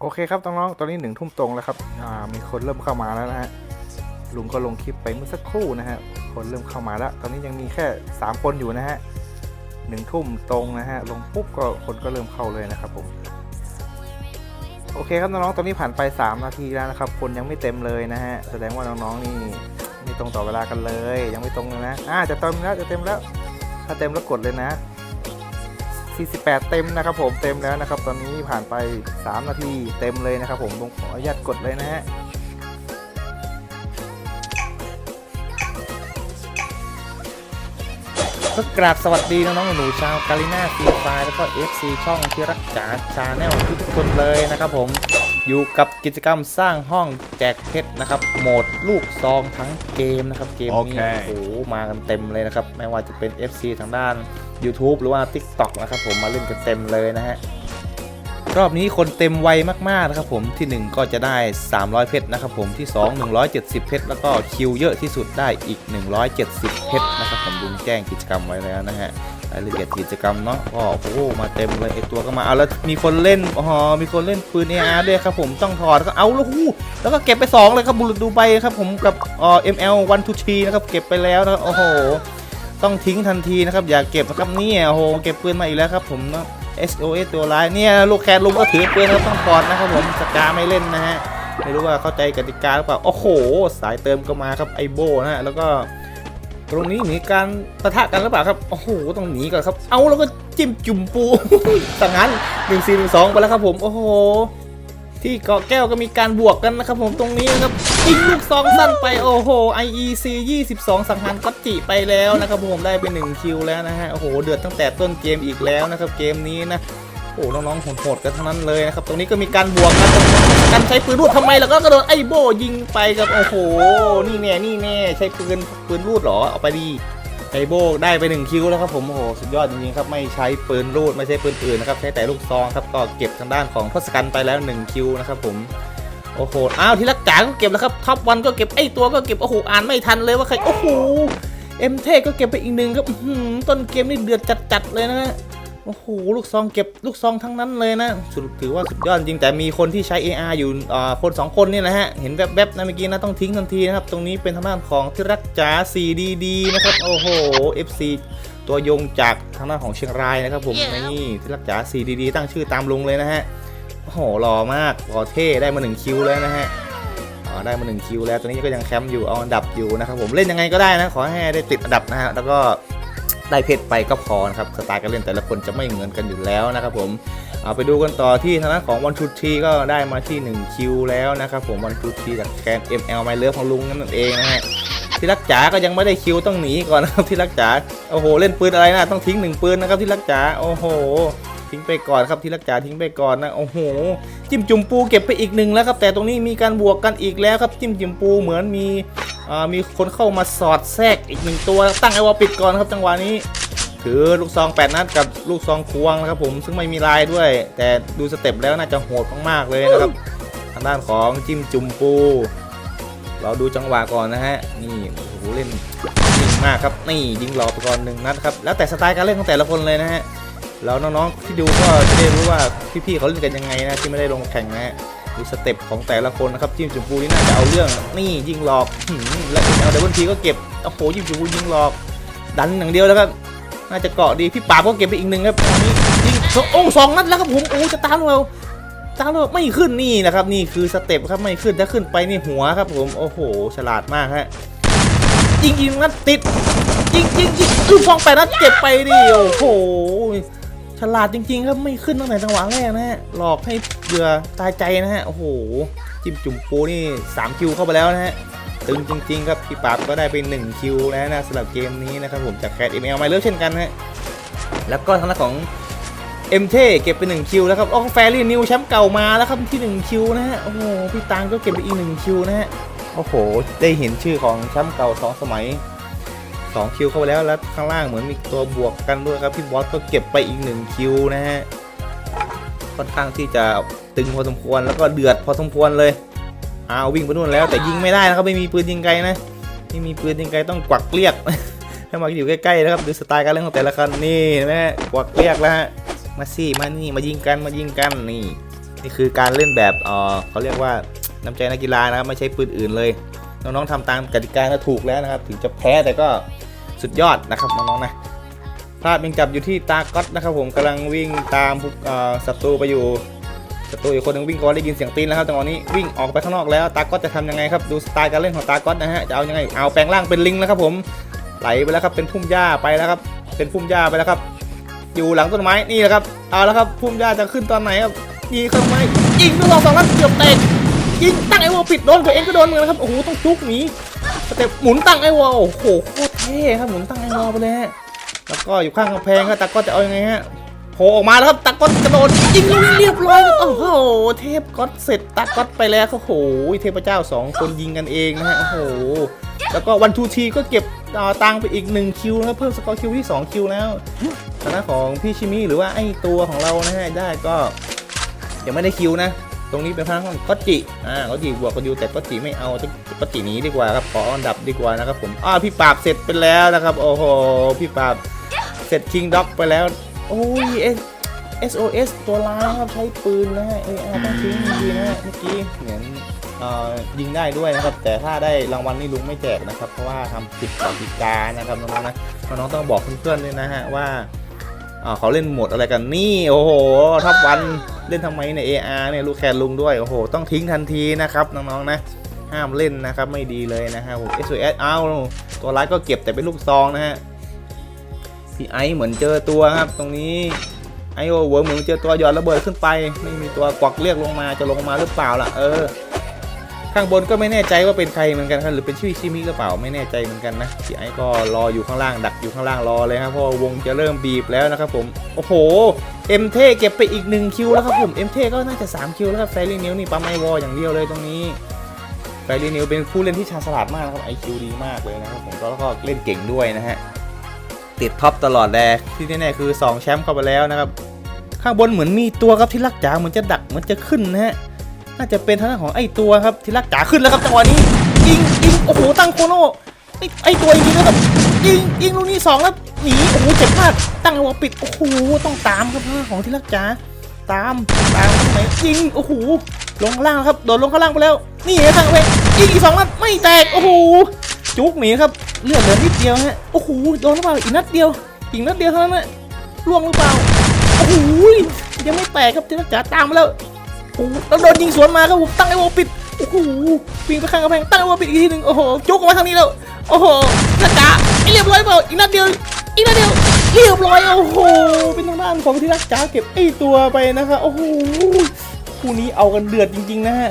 โอเคครับน้องๆตอนนี้หนึ่งทุ่มตรงแล้วครับอ่ามีคนเริ่มเข้ามาแล้วนะฮะลุงก็ลงคลิปไปเมื่อสักครู่นะฮะคนเริ่มเข้ามาแล้ว ตอนนี้ยังมีแค่ 3 คนอยู่นะฮะหนึ่งทุ่มตรงนะฮะลงปุ๊บก็คนก็เริ่มเข้าเลยนะครับผมโอเคครับน้องๆตอนนี้ผ่านไป 3 นาทีแล้วนะครับคนยังไม่เต็มเลยนะฮะแสดงว่าน้องๆนี่ไม่ตรงต่อเวลากันเลย ยังไม่ตรงเลยนะอ่าจะเต็มแล้วจะเต็มแล้ว ถ้าเต็มแล้วกดเลยนะ 48 เต็มนะครับผมเต็มแล้วนะครับ ตอนนี้ผ่านไป 3 นาทีเต็มเลยนะครับผมผมขออนุญาตกดเลยนะฮะก็กราบสวัสดีน้องๆหนูๆชาวกาลิน่าฟรีไฟแล้วก็ FC ช่องที่รักจ๋าชาแนลทุกๆคนเลยนะครับผมอยู่กับกิจกรรมสร้างห้องแจกเพชรนะครับ โหมดลูกซองทั้งเกมนะครับ เกมนี้โอเคโอ้โหมากันเต็มเลยนะครับ ไม่ว่าจะเป็น FC ทางด้าน YouTube หรือว่า TikTok นะครับผมมาเล่นกันเต็มเลยนะฮะรอบนี้คนเต็มไวมากๆนะครับผมที่ 1 ก็จะได้ 300 เพชรนะครับผมที่ 2 170 เพชรแล้วก็คิวเยอะที่สุดได้อีก 170 เพชรนะครับผมลุงแจ้งกิจกรรมไว้แล้วนะฮะรายละเอียดกิจกรรมเนาะก็โอ้โหมาเต็มเลยไอตัวก็มาเอาแล้วมีคนเล่นอ๋อมีคนเล่นปืน AR ด้วยครับผมต้องถอดก็เอาแล้วหูแล้วก็เก็บไป 2 เลยครับบุรุษดูใบครับผมกับเอ่อ ML 1 2 3นะครับเก็บไปแล้วนะโอ้โห ต้องทิ้งทันทีนะครับ อย่าเก็บนะครับนี่โอ้โหเก็บปืนมาอีกแล้วครับ ผมเนาะ SOS ตัวร้ายเนี่ยลูกแคนลุงก็ถือปืนครับต้องถอดนะครับผมสกาไม่เล่นนะฮะไม่รู้ว่าเข้าใจกติกาหรือเปล่าโอ้โห สายเติมก็มาครับไอโบนะฮะแล้วก็ ตรงนี้มีการปะทะกันหรือเปล่าครับโอ้โหต้องหนีก่อนครับ เอาแล้วก็จิ้มจุ่มปูสังงั้นหนึ่งสี่หนึ่งสองไปแล้วครับผมโอ้โหที่เกาะแก้วก็มีการบวกกันนะครับผมตรงนี้นะครับ ยิงลูกซองสั้นไปโอ้โห IEC 22 สังหารกัจจิไปแล้วนะครับผมได้ไป1คิวแล้วนะฮะโอ้โหเดือดตั้งแต่ต้นเกมอีกแล้วนะครับเกมนี้นะโอ้น้องๆโหดๆกันทั้งนั้นเลยนะครับ ตรงนี้ก็มีการบวกกันกันใช้ปืนรูดทำไมแล้วก็กระโดดไอ้โบยิงไปกับโอ้โห นี่แน่นี่แน่ใช้ปืนปืนรูดเหรอเอาไปดีไอโบได้ไป1คิวแล้วครับผมโอ้โหสุดยอดจริงๆครับไม่ใช้ปืนรูดไม่ใช้ปืนอื่นนะครับใช้แต่ลูกซองครับก็เก็บทางด้านของทศกัณฐ์ไปแล้ว1คิวนะครับผม โอ้โห อ้าวที่รักจ๋าก็เก็บแล้วครับ ท็อปวันก็เก็บ ไอตัวก็เก็บ โอ้โห อ่านไม่ทันเลยว่าใคร โอ้โห เอ็มเทก็เก็บไปอีกหนึ่งครับอื้อหือต้นเกมนี่เดือดจัดๆเลยนะฮะ โอ้โห ลูกซองเก็บลูกซองทั้งนั้นเลยนะ สุดถือว่าสุดยอดจริง แต่มีคนที่ใช้ AR อยู่อ่าคนสองคนนี่นะฮะ เห็นแวบๆนะเมื่อกี้นะต้องทิ้งทันทีนะครับ ตรงนี้เป็นทางด้านของที่รักจ๋า 4DD นะครับ โอ้โห FC ตัวยงจากทางด้านของเชียงรายนะครับผม นี่ที่รักจ๋า 4DD ตั้งชื่อตามลุงเลยนะฮะ โหหล่อมากหล่อเท่ได้มา1คิวแล้วนะฮะได้มา1คิวแล้วตอนนี้ก็ยังแคมป์อยู่เอาอันดับอยู่นะครับผมเล่นยังไงก็ได้นะขอให้ได้ติดอันดับนะฮะแล้วก็ได้เพชรไปก็พอนะครับสไตล์การเล่นแต่ละคนจะไม่เหมือนกันอยู่แล้วนะครับผมเอาไปดูกันต่อที่ทางด้านของวันทูทีก็ได้มาที่1คิวแล้วนะครับผมวันทูทีจากแกน ML ไมเลิฟของลุงนั่นเองนะฮะที่รักจ๋าก็ยังไม่ได้คิวต้องหนีก่อนนะครับที่รักจ๋าโอ้โหเล่นปืนอะไรนะต้องทิ้งหนึ่งปืนนะครับที่รักจ๋าโอ้โห ทิ้งไปก่อนครับที่รักจ๋าทิ้งไปก่อนนะโอ้โหจิ้มจุ่มปูเก็บไปอีกหนึ่งแล้วครับ แต่ตรงนี้มีการบวกกันอีกแล้วครับจิ้มจุ่มปูเหมือนมีอ่ามีคนเข้ามาสอดแทรกอีกหนึ่งตัวตั้งไอวอลปิดก่อนครับจังหวะนี้ถือลูกซอง 8 นัดกับลูกซองควงนะครับผมซึ่งไม่มีลายด้วย แต่ดูสเต็ปแล้วน่าจะโหดมากๆเลยนะครับทางด้านของจิ้มจุ่มปู เราดูจังหวะก่อนนะฮะนี่โอ้โหเล่นจริงมากครับนี่ยิงหลอกไปก่อนหนึ่งนัดครับแล้วแต่สไตล์การเล่นของแต่ละคนเลยนะฮะ แล้วน้องๆที่ดูก็จะได้รู้ว่าพี่ๆเขาเล่นกันยังไงนะที่ไม่ได้ลงแข่งนะฮะดูสเต็ปของแต่ละคนนะครับจิ้มจุ่มปูนี่น่าจะเอาเรื่องนี่ยิงหลอกแล้วเอาเดบิวทีก็เก็บโอ้โหจิ้มจุ่มปูยิงหลอก ดันอย่างเดียวแล้วก็น่าจะเกาะดีพี่ปราบก็เก็บไปอีกหนึ่งครับนนี้ยิงโอ้สองนัดแล้วครับผมโอ้จะตามเราตามเราไม่ขึ้นนี่นะครับนี่คือสเต็ปครับไม่ขึ้นถ้าขึ้นไปนี่หัวครับผมโอ้โหฉลาดมากฮะยิงยิงนัดติดยิงยิงยิงลูกฟองไปนัดเก็บไปดิโอ้โห ฉลาดจริงๆครับไม่ขึ้นตั้งแต่จังหวะแรกนะฮะหลอกให้เบื่อตายใจนะฮะโอ้โหจิ้มจุ่มปูนี่3คิวเข้าไปแล้วนะฮะตึงจริงๆครับพี่ปราบก็ได้ไป1คิวแล้วนะสำหรับเกมนี้นะครับผมจากแคดเอ็มเอลมาเลือกเช่นกันนะฮะแล้วก็ทางด้านของเอ็มเทเก็บไป1คิวแล้วครับโอ้แฟรี่นิวแชมป์เก่ามาแล้วครับที่1คิวนะฮะโอ้โหพี่ตังก็เก็บไปอีก1คิวนะฮะโอ้โหได้เห็นชื่อของแชมป์เก่า2สมัย 2 คิวเข้าไปแล้วแล้วข้างล่างเหมือนมีตัวบวกกันด้วยครับพี่บอสก็เก็บไปอีก 1 คิวนะฮะค่อนข้างที่จะตึงพอสมควรแล้วก็เดือดพอสมควรเลยเอาวิ่งไปนู่นแล้วแต่ยิงไม่ได้นะครับไม่มีปืนยิงไกลนะไม่มีปืนยิงไกลต้องกวักเรียกให้มาอยู่ใกล้ๆนะครับดูสไตล์การเล่นของแต่ละคนนี่นไหมฮะกวักเรียกแล้วฮะมาสิมานี่มายิงกันมายิงกันนี่นี่คือการเล่นแบบเออเขาเรียกว่าน้ำใจนักกีฬานะครับไม่ใช่ปืนอื่นเลย น้องๆทำตามกติกาก็ถูกแล้วนะครับ ถึงจะแพ้แต่ก็สุดยอดนะครับน้องๆนะภาพยังจับอยู่ที่ตาก๊อตนะครับ ผมกำลังวิ่งตามศัตรูไปอยู่ศัตรูอีกคนหนึงวิ่งก่อนได้ยินเสียงตีนแล้วครับจังหวะนี้วิ่งออกไปข้างนอกแล้วตาก๊อตจะทำยังไงครับดูสไตล์การเล่นของตาก๊อตนะฮะจะเอายังไงเอาแปลงร่างเป็นลิงแล้วครับผมไหลไปแล้วครับเป็นพุ่มหญ้าไปแล้วครับ เป็นพุ่มหญ้าไปแล้วครับ อยู่หลังต้นไม้นี่แหละครับเอาแล้วครับพุ่มหญ้าจะขึ้นตอนไหนครับยิงเข้าไม้ยิงด้วยสองสองนัดเกือบแตก ยิงตั้งไอ้วอลปิดโดนตัวเองก็โดนเหมือนกันครับโอ้โหต้องจุกหนีสเต็ปหมุนตั้งไอ้วอลโอ้โหโคตรเท่ครับหมุนตั้งไอ้วอลไปเลยฮะแล้วก็อยู่ข้างกำแพงครับตาก็จะเอายังไงฮะโผล่ออกมาแล้วครับตาก็กระโดดยิงลูกนี้เรียบร้อยครับโอ้โหเทพก็อตเสร็จตาก็ไปแล้วโอ้โหเทพเจ้าสองคนยิงกันเองนะฮะโอ้โหแล้วก็วันทูทีก็เก็บเอ่อตังไปอีก 1 คิวแล้วเพิ่มสกอร์คิวที่ 2 คิวแล้วทางด้านของพี่ชิมิหรือว่าไอตัวของเรานะฮะได้ก็ยังไม่ได้คิวนะ ตรงนี้เป็นทางของก็จิอ่าก็จิบวกกันอยู่แต่ก็จิไม่เอาก็จิหนีดีกว่าครับขออันดับดีกว่านะครับผมอ้าพี่ปราบเสร็จไปแล้วนะครับ โอ้โหพี่ปราบเสร็จคิงด็อกไปแล้วโอ้ยเอส SOS ตัวร้ายครับใช้ปืนนะฮะเออต้องทิ้งดีนะเมื่อกี้เหมือนเอ่อยิงได้ด้วยนะครับ แต่ถ้าได้รางวัลนี่ลุงไม่แจกนะครับ เพราะว่าทำผิดกติกานะครับน้องๆนะน้องๆต้องบอกเพื่อนๆด้วยนะฮะว่า อ่าเขาเล่นโหมดอะไรกันนี่โอ้โหท็อปวันเล่นทำไมเนี่ย AR เนี่ยลูกแคนลุงด้วยโอ้โหต้องทิ้งทันทีนะครับน้องๆนะห้ามเล่นนะครับไม่ดีเลยนะฮะผม SOS เอาตัวร้ายก็เก็บแต่เป็นลูกซองนะฮะพี่ไอเหมือนเจอตัวครับตรงนี้ไอโอเวิร์เหมือนเจอตัวหยอดระเบิดขึ้นไป ไม่มีตัวกวักเรียกลงมาจะลงมาหรือเปล่าล่ะเออ ข้างบนก็ไม่แน่ใจว่าเป็นใครเหมือนกันครับหรือเป็นชื่อชิมิหรือเปล่าไม่แน่ใจเหมือนกันนะพี่ไอ้ก็รออยู่ข้างล่างดักอยู่ข้างล่างรอเลยครับเพราะวงจะเริ่มบีบแล้วนะครับผมโอ้โหเอ็มเทเก็บไปอีก1คิวแล้วครับผมเอ็มเทก็น่าจะ3คิวแล้วครับไฟรี่นิวนี่ปั๊มไอวอลอย่างเดียวเลยตรงนี้ไฟรี่นิวเป็นผู้เล่นที่ชาญฉลาดมากนะครับไอคิวดีมากเลยนะครับผมแล้วก็เล่นเก่งด้วยนะฮะติดท็อปตลอดแลที่แน่ๆคือ 2 แชมป์เข้าไปแล้วนะครับข้างบนเหมือนมีตัวครับที่ลักจ๋าเหมือนจะดักเหมือนจะขึ้นนะฮะ น่าจะเป็นทางด้านของไอ้ตัวครับที่รักจ๋าขึ้นแล้วครับจังหวะนี้ยิงยิงโอ้โหตั้งโคโน่ไอ้ไอตัวยิงนะครับยิงยิงลูกนี้สองแล้วหนีโอ้โหเจ็บมากตั้งหัวปิดโอ้โหต้องตามครับทางด้านของที่รักจ๋าตามตามไหนยิงโอ้โหลงข้างล่างครับโดดลงข้างล่างไปแล้ว นี่ไงทางเวยิงอีกสองนัดไม่แตกโอ้โหจุกหนีครับเลือดเหลือนิดเดียวฮะโอ้โหโดนหรือเปล่าอีกนัดเดียวอีกนัดเดียวเท่านั้นนะล่วงหรือเปล่าโอ้โหยังไม่แตกครับที่รักจ๋าตามมาแล้ว โอ้โหแล้วโดนยิงสวนมาครับผมตั้งไอ้วอปิดโอ้โหปีนไปข้างกำแพงตั้งไอ้วอปิดอีกทีหนึ่งโอ้โหจุกออกมาทางนี้แล้วโอ้โหนักจ๋าไอ้เรียบร้อยเปล่าอีกนัดเดียวอีกนัดเดียวเรียบร้อยโอ้โหเป็นทางด้านของที่รักจ๋าเก็บไอ้ตัวไปนะคะโอ้โหคู่นี้เอากันเดือดจริง ๆ นะฮะ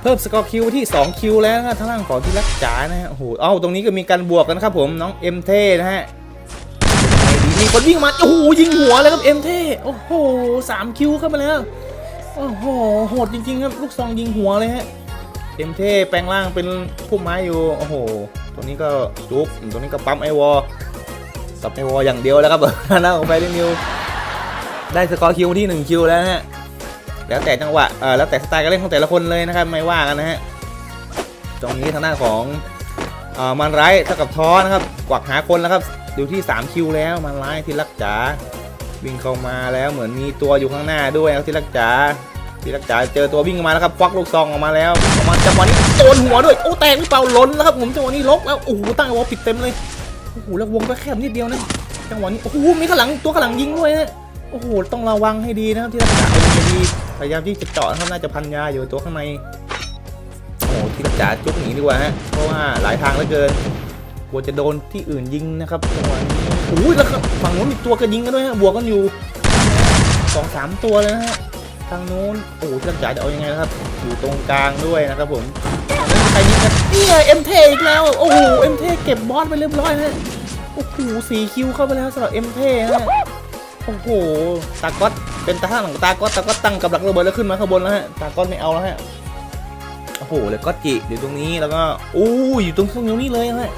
เพิ่มสกอร์คิวที่ 2 คิวแล้วนะทางด้านของที่รักจ๋านะฮะโอ้โหเอ้าตรงนี้ก็มีการบวกกันครับผมน้องเอ็มเทนะฮะมีคนวิ่งมาโอ้โหยิงหัวเลยครับเอ็มเทโอ้โหสามคิวเข้ามาแล้ว โอ้โหโหดจริงๆครับลูกซองยิงหัวเลยฮะเอ็มเทแปลงร่างเป็นพุ่มไม้อยู่โอ้โห ตัวนี้ก็จุ๊บตัวนี้ก็ปั๊มไอวอสับไอวออย่างเดียวแล้วครับหน้าของไฟลินิวได้สกอร์คิวที่1คิวแล้วนะฮะแล้วแต่จังหวะเออแล้วแต่สไตล์การเล่นของแต่ละคนเลยนะครับไม่ว่ากันนะฮะตรงนี้ทางด้าของเออมันไร้เท่ากับท้อนะครับกวักหาคนแล้วครับอยู่ที่ 3 คิวแล้วมันไร้ที่รักจ๋า วิ่งเข้ามาแล้วเหมือนมีตัวอยู่ข้างหน้าด้วยครับที่รักจ๋าที่รักจ๋าเจอตัววิ่งมาแล้วครับควักลูกซองออกมาแล้วออกมาจังหวะนี้โดนหัวด้วยโอ้แตกหรือเปล่าล้นแล้วครับผมจังหวะนี้ล็อกแล้วโอ้โหตั้งวอลปิดเต็มเลยโอ้โหแล้ววงก็แคบนิดเดียวนะจังหวะนี้โอ้โหมีข้างหลังตัวข้างหลังยิงด้วยนะโอ้โหต้องระวังให้ดีนะครับที่รักจ๋าเอาไงดีพยายามที่จะเจาะนะครับน่าจะพันยาอยู่ตัวข้างในโอ้โหที่รักจ๋าจุกหนีดีกว่าฮะเพราะว่าหลายทางเหลือเกินกลัวจะโดนที่อื่นยิงนะครับจังหวะนี้ โอ้ยแล้วครับฝั่งนู้นมีตัวกระยิงกันด้วยฮะบวกกันอยู่สองสามตัวเลยนะฮะทางนู้นโอ้โหที่รักจ๋าจะเอายังไงนะครับ อยู่ตรงกลางด้วยนะครับผมใครยิงกันนี่ไงเอ็มเทอีกแล้วโอ้โหเอ็มเทเก็บบอสไปเรียบร้อยนะโอ้โหสี่คิวเข้าไปแล้วสำหรับเอ็มเทฮะโอ้โหตาก๊อตเป็นตาข้างหลังตาก๊อตตาก๊อตตั้งกับหลักระเบิดแล้วขึ้นมาข้างบนแล้วฮะตาก๊อตไม่เอาแล้วฮะโอ้โหแล้วก็จิอยู่ตรงนี้แล้วก็อู้อยู่ตรงตรงนี้เลยฮะ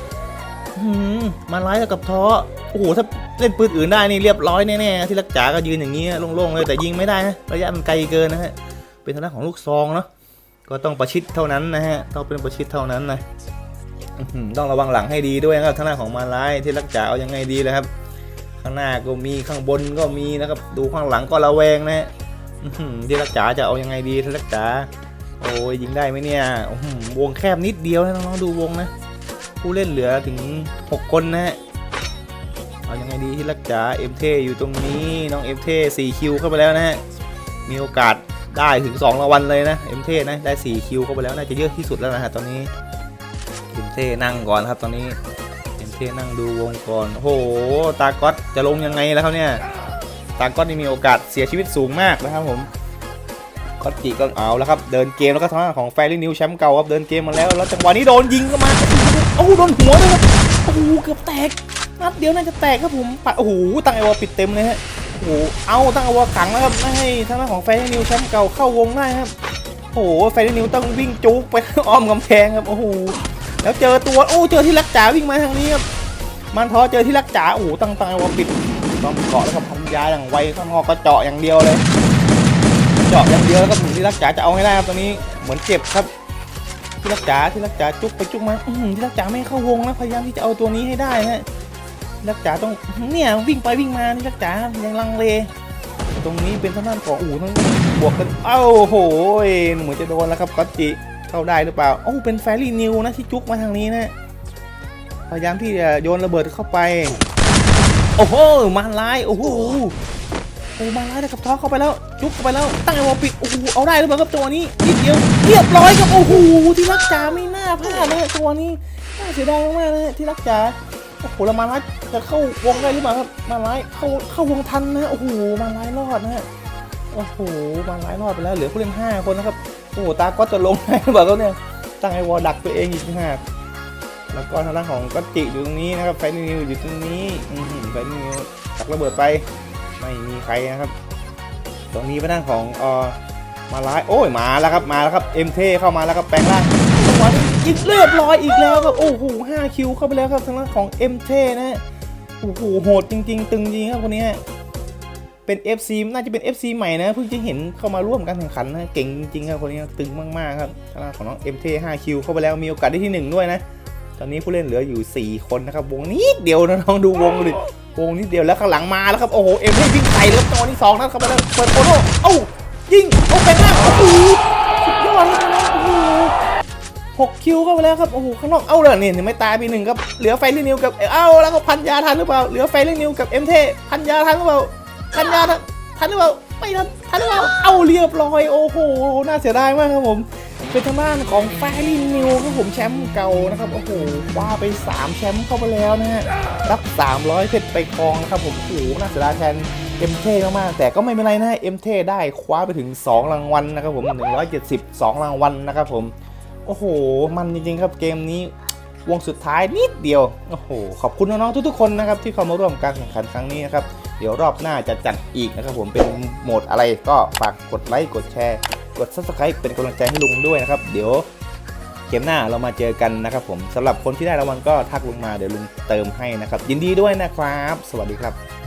มาไล่กับท้อโอ้โหถ้าเล่นปืนอื่นได้นี่เรียบร้อยแน่ๆที่รักจ๋าก็ยืนอย่างนี้โล่งๆเลยแต่ยิงไม่ได้นะระยะมันไกลเกินนะฮะเป็นทางด้านของลูกซองเนาะก็ต้องประชิดเท่านั้นนะฮะต้องเป็นประชิดเท่านั้นนะต้องระวังหลังให้ดีด้วยนะครับทางด้านของมาไล่ที่รักจ๋าเอายังไงดีเลยครับ ข้างหน้าก็มีข้างบนก็มีนะครับดูข้างหลังก็ระแวงนะฮะที่รักจ๋าจะเอายังไงดีที่รักจ๋าโอ้ยยิงได้ไหมเนี่ยวงแคบนิดเดียวนะน้องๆดูวงนะ ผู้เล่นเหลือถึง 6 คนนะฮะเอายังไงดีที่รักจ๋าเอ็มเทอยู่ตรงนี้น้องเอ็มเท4คิวเข้าไปแล้วนะฮะมีโอกาสได้ถึง2รางวัลเลยนะเอ็มเทนะได้4คิวเข้าไปแล้วน่าจะเยอะที่สุดแล้วนะฮะตอนนี้เอ็มเทนั่งก่อนครับตอนนี้เอ็มเทนั่งดูวงก่อนโอ้โหตาก๊อตจะลงยังไงแล้วครับเนี่ยตาก๊อตนี่มีโอกาสเสียชีวิตสูงมากนะครับผม ก๊อตจิก็เอาแล้วครับเดินเกมแล้วก็ทางด้าของแฟรี่นิวแชมป์เก่าครับเดินเกมมาแล้วแล้วจังหวะนี้โดนยิงเข้ามาโอ้โดนหัวเลยครับโอ้เกือบแตกนัดเดียวน่าจะแตกครับผมปัดโอ้โหตั้งไอวอปิดเต็มเลยฮะโอ้โหเอาตั้งไอวอขังแล้วครับไม่ให้ทางด้าของแฟรี่นิวแชมป์เก่าเข้าวงได้ครับโอ้โหแฟรี่นิวต้องวิ่งจุกไปอ้อมกำแพงครับโอ้โหแล้วเจอตัวโอ้เจอที่รักจ๋าวิ่งมาทางนี้ครับมันท้อเจอที่รักจ๋าโอ้โหตั้งตั้งไอวอปิดต้องเกาะแล้วก็พันยาอย่างไวข้างนอกก็เจาะอย่างเดียวเลย เจาะอย่างเดียวแล้วก็ถึงที่รักจ๋าจะเอาให้ได้ครับตรงนี้เหมือนเจ็บครับที่รักจ๋าที่รักจ๋าจุกไปจุกมาอืที่รักจ๋าไม่เข้าวงนะพยายามที่จะเอาตัวนี้ให้ได้นะฮะที่รักจ๋าต้องเนี่ยวิ่งไปวิ่งมาที่รักจ๋ายังลังเล ตรงนี้เป็นท่างด้านของอู่ทั้งบวกกันเอ้าโหเหมือนจะโดนแล้วครับก๊อตจิเข้าได้หรือเปล่าโอ้เป็นแฟรี่นิวนะที่จุกมาทางนี้นะพยายามที่จะโยนระเบิดเข้าไป โอ้โหมาลายโอ้โห โอ้มาแล้วนะครับท้อเข้าไปแล้วจุกเข้าไปแล้วตั้งไอวอลปิดโอ้โหเอาได้หรือเปล่าครับตัวนี้นิดเดียวเรียบร้อยครับโอ้โหที่รักจ๋าไม่น่าพลาดเลยตัวนี้น่าเสียดายมากๆเลยที่รักจ๋าโอ้โหแล้วมาไล่จะเข้าวงได้หรือเปล่าครับมาไล่เข้าเข้าวงทันนะโอ้โหมาไล่รอดนะโอ้โหมาไล่รอดไปแล้วเหลือผู้เล่นห้าคนนะครับโอ้โหตาก็จะลงได้หรือเปล่าครับเนี่ยตั้งไอวอลดักตัวเองอีกห้าแล้วก็ทางด้านของก็จิอยู่ตรงนี้นะครับไฟนิวอยู่ตรงนี้ไฟนิวตักระเบิดไป ไม่มีใครนะครับ ตรงนี้เป็นด้านของเออมาร้ายโอ้ยมาแล้วครับมาแล้วครับเอ็มเทเข้ามาแล้วครับแปลงร่างจังหวะนี้อีกเรียบร้อยอีกแล้วครับโอ้โหห้าคิวเข้าไปแล้วครับทางด้านของเอ็มเทนะฮะโอ้โหโหดจริง ๆ ตึงจริงครับคนนี้เป็น FC น่าจะเป็น FC ใหม่นะเพิ่งจะเห็นเข้ามาร่วมการแข่งขันนะเก่งจริงครับคนนี้ตึงมากๆครับทางด้านของน้องเอ็มเทห้าคิวเข้าไปแล้วมีโอกาสได้ที่หนึ่งด้วยนะตอนนี้ผู้เล่นเหลืออยู่ 4 คนนะครับ วงนิดเดียวนะน้องดูวงดิ วงนิดเดียวแล้วข้างหลังมาแล้วครับโอ้โหเอ็มให้วิ่งใส่แล้วตอนที่สองนะครับเข้าไปแล้วเปิดโคโน่เอ้ายิงเอาไปหน้าโอ้โหสุดยอดเลยนะโอ้โหหกคิวเข้าไปแล้วครับโอ้โหข้างนอกเอ้าเลยเนี่ยไม่ตายไปหนึ่งครับเหลือไฟเลินิวกับเอ้าแล้วก็พันยาทันหรือเปล่าเหลือไฟเลินิวกับเอ็มเทพันยาทันหรือเปล่าพันยาทันทันหรือเปล่าไม่ทันทันหรือเปล่าเอ้าเรียบร้อยโอ้โหน่าเสียดายมากครับผม เป็นทางด้านของแฟรี่นิวครับผมแชมป์เก่านะครับโอ้โหคว้าไป 3 แชมป์เข้าไปแล้วนะฮะรับ300เพชรไปครองนะครับผมโอ้โหน่าเสียดายแทนเอ็มเทมากๆแต่ก็ไม่เป็นไรนะฮะเอ็มเทได้คว้าไปถึง 2 รางวัลนะครับผม 172 รางวัลนะครับผม โอ้โห มันจริงๆครับเกมนี้วงสุดท้ายนิดเดียว โอ้โห ขอบคุณน้องๆทุกๆคนนะครับที่เข้ามาร่วมการแข่งขันครั้งนี้นะครับ เดี๋ยวรอบหน้าจะจัดอีกนะครับผมเป็นโหมดอะไรก็ฝากกดไลค์กดแชร์ กด subscribe เป็นกำลังใจให้ลุงด้วยนะครับ เดี๋ยวเกมหน้าเรามาเจอกันนะครับผมสำหรับคนที่ได้รางวัลก็ทักลุงมาเดี๋ยวลุงเติมให้นะครับ ยินดีด้วยนะครับ สวัสดีครับ